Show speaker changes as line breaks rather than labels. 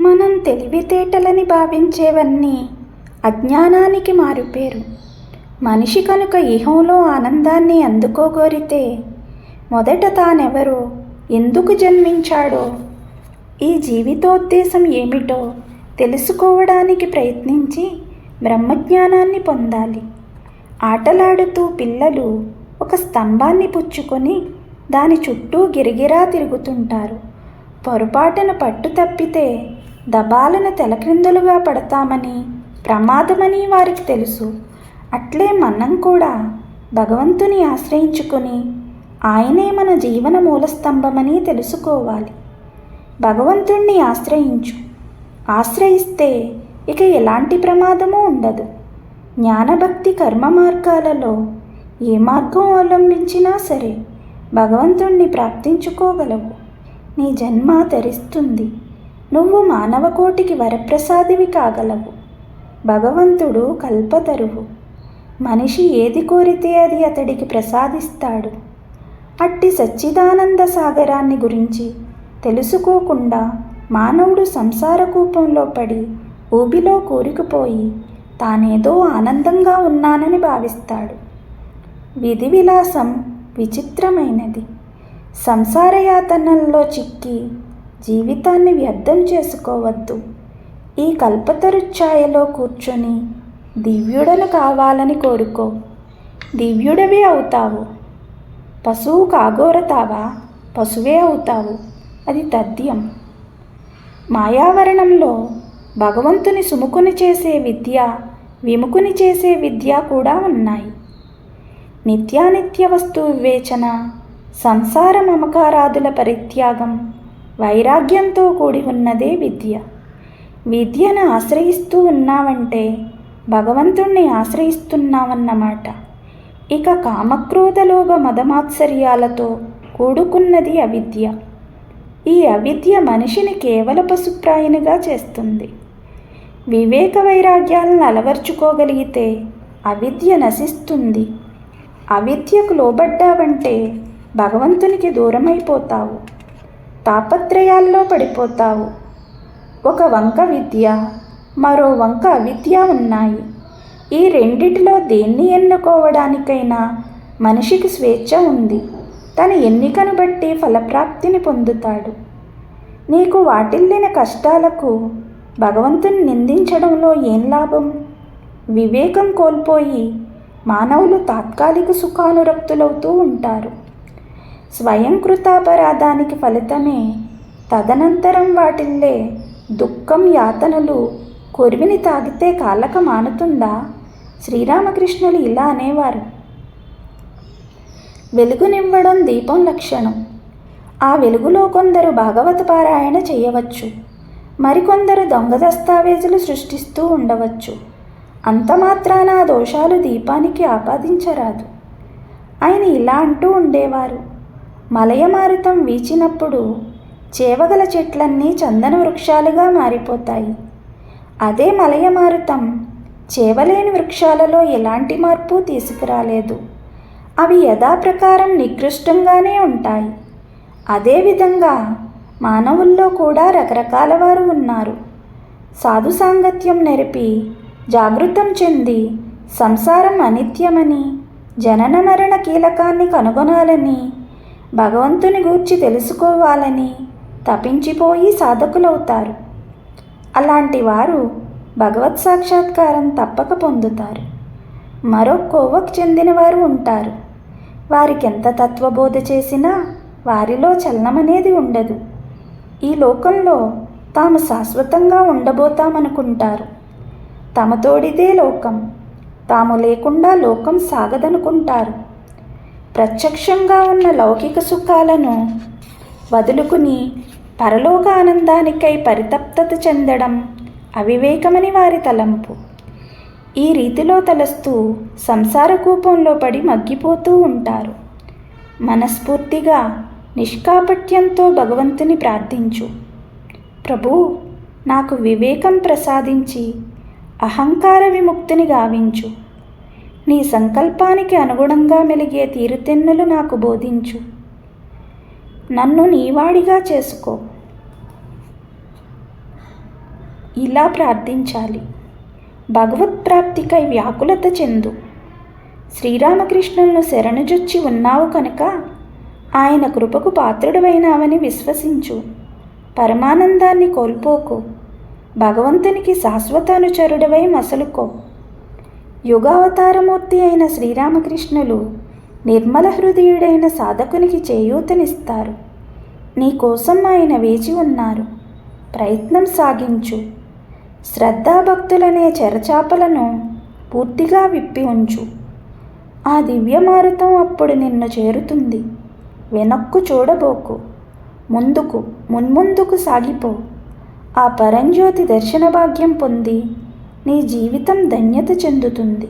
మనం తెలివితేటలని భావించేవన్నీ అజ్ఞానానికి మారుపేరు. మనిషి కనుక ఇహంలో ఆనందాన్ని అందుకోగోరితే మొదట తానెవరో ఎందుకు జన్మించాడో ఈ జీవితోద్దేశం ఏమిటో తెలుసుకోవడానికి ప్రయత్నించి బ్రహ్మజ్ఞానాన్ని పొందాలి. ఆటలాడుతూ పిల్లలు ఒక స్తంభాన్ని పుచ్చుకొని దాని చుట్టూ గిరిగిరా తిరుగుతుంటారు. పొరపాటున పట్టు తప్పితే దబాలను తెలక్రిందులుగా పడతామని ప్రమాదమని వారికి తెలుసు. అట్లే మనం కూడా భగవంతుని ఆశ్రయించుకొని ఆయనే మన జీవన మూలస్తంభమని తెలుసుకోవాలి. భగవంతుణ్ణి ఆశ్రయించు. ఆశ్రయిస్తే ఇక ఎలాంటి ప్రమాదము ఉండదు. జ్ఞానభక్తి కర్మ మార్గాలలో ఏ మార్గం అవలంబించినా సరే భగవంతుణ్ణి ప్రాప్తించుకోగలవు. నీ జన్మ తరిస్తుంది నువ్వు మానవ కోటికి వరప్రసాదివి కాగలవు. భగవంతుడు కల్పతరువు. మనిషి ఏది కోరితే అది అతడికి ప్రసాదిస్తాడు. అట్టి సచ్చిదానంద సాగరాన్ని గురించి తెలుసుకోకుండా మానవుడు సంసార కూపంలో పడి ఊబిలో కూరుకుపోయి తానేదో ఆనందంగా ఉన్నానని భావిస్తాడు. విధి విలాసం విచిత్రమైనది. సంసారయాతనల్లో చిక్కి జీవితాన్ని వ్యర్థం చేసుకోవద్దు. ఈ కల్పతరు ఛాయలో కూర్చొని దివ్యుడను కావాలని కోరుకో. దివ్యుడవే అవుతావు. పశువు కాగోరతావా? పశువే అవుతావు. అది తథ్యం. మాయావరణంలో భగవంతుని సుముకుని చేసే విద్య విముకుని చేసే విద్య కూడా ఉన్నాయి. నిత్యానిత్య వస్తు వివేచన సంసార మమకారాదుల పరిత్యాగం వైరాగ్యంతో కూడి ఉన్నదే విద్య. విద్యను ఆశ్రయిస్తూ ఉన్నావంటే భగవంతుణ్ణి ఆశ్రయిస్తున్నావన్నమాట ఇక కామక్రోధలోభ మదమాత్సర్యాలతో కూడుకున్నది అవిద్య. ఈ అవిద్య మనిషిని కేవల పశుప్రాయునిగా చేస్తుంది. వివేక వైరాగ్యాలను అలవర్చుకోగలిగితే అవిద్య నశిస్తుంది. అవిద్యకు లోబడ్డావంటే భగవంతునికి దూరమైపోతావు. తాపత్రయాల్లో పడిపోతావు. ఒక వంక విద్య మరో వంక అవిద్య ఉన్నాయి. ఈ రెండిటిలో దేన్ని ఎన్నుకోవడానికైనా మనిషికి స్వేచ్ఛ ఉంది. తన ఎన్నికను బట్టి ఫలప్రాప్తిని పొందుతాడు. నీకు వాటిల్లిన కష్టాలకు భగవంతుని నిందించడంలో ఏం లాభం? వివేకం కోల్పోయి మానవులు తాత్కాలిక సుఖానురక్తులవుతూ ఉంటారు. స్వయం కృతాపరాధానికి ఫలితమే తదనంతరం వాటిల్లే దుఃఖం యాతనలు కొరివిని తాగితే కాలక మానుతుందా? శ్రీరామకృష్ణులు ఇలా అనేవారు. వెలుగునివ్వడం దీపం లక్షణం. ఆ వెలుగులో కొందరు భాగవత పారాయణ చేయవచ్చు. మరికొందరు దొంగ దస్తావేజులు సృష్టిస్తూ ఉండవచ్చు. అంత మాత్రాన ఆ దోషాలు దీపానికి ఆపాదించరాదు. ఆయన ఇలా అంటూ ఉండేవారు. మలయమారుతం వీచినప్పుడు చేవగల చెట్లన్నీ చందన వృక్షాలుగా మారిపోతాయి. అదే మలయమారుతం చేవలేని వృక్షాలలో ఎలాంటి మార్పు తీసుకురాలేదు. అవి యథాప్రకారం నికృష్టంగానే ఉంటాయి. అదేవిధంగా మానవుల్లో కూడా రకరకాల వారు ఉన్నారు. సాధు సాంగత్యం నెరిపి జాగృతం చెంది సంసారం అనిత్యమని జనన మరణ కీలకాన్ని కనుగొనాలని భగవంతుని గూర్చి తెలుసుకోవాలని తపించిపోయి సాధకులవుతారు. అలాంటి వారు భగవత్ సాక్షాత్కారం తప్పక పొందుతారు. మరో కోవకు చెందిన వారు ఉంటారు. వారికి ఎంత తత్వబోధ చేసినా వారిలో చలనమనేది ఉండదు. ఈ లోకంలో తాము శాశ్వతంగా ఉండబోతామనుకుంటారు. తమతోడిదే లోకం. తాము లేకుండా లోకం సాగదనుకుంటారు. ప్రత్యక్షంగా ఉన్న లౌకిక సుఖాలను వదులుకుని పరలోక ఆనందానికై పరితప్తత చెందడం అవివేకమని వారి తలంపు. ఈ రీతిలో తలస్తూ సంసార కూపంలో పడి మగ్గిపోతూ ఉంటారు. మనస్ఫూర్తిగా నిష్కాపట్యంతో భగవంతుని ప్రార్థించు. ప్రభు నాకు వివేకం ప్రసాదించి అహంకార విముక్తిని గావించు. నీ సంకల్పానికి అనుగుణంగా మెలిగే తీరుతెన్నులు నాకు బోధించు. నన్ను నీవాడిగా చేసుకో. ఇలా ప్రార్థించాలి. భగవత్ప్రాప్తికై వ్యాకులత చెందు. శ్రీరామకృష్ణులను శరణుజొచ్చి ఉన్నావు కనుక ఆయన కృపకు పాత్రుడవైనావని విశ్వసించు. పరమానందాన్ని కోల్పోకు. భగవంతునికి శాశ్వత అనుచరుడవై మసలుకో. యుగావతారమూర్తి అయిన శ్రీరామకృష్ణులు నిర్మల హృదయుడైన సాధకునికి చేయూతనిస్తారు. నీకోసం ఆయన వేచి ఉన్నారు. ప్రయత్నం సాగించు. శ్రద్ధాభక్తులనే చెరచాపలను పూర్తిగా విప్పి ఉంచు. ఆ దివ్యమారుతం అప్పుడు నిన్ను చేరుతుంది. వెనక్కు చూడబోకు. ముందుకు మున్ముందుకు సాగిపో. ఆ పరంజ్యోతి దర్శన భాగ్యం పొంది నీ జీవితం ధన్యత చెందుతుంది.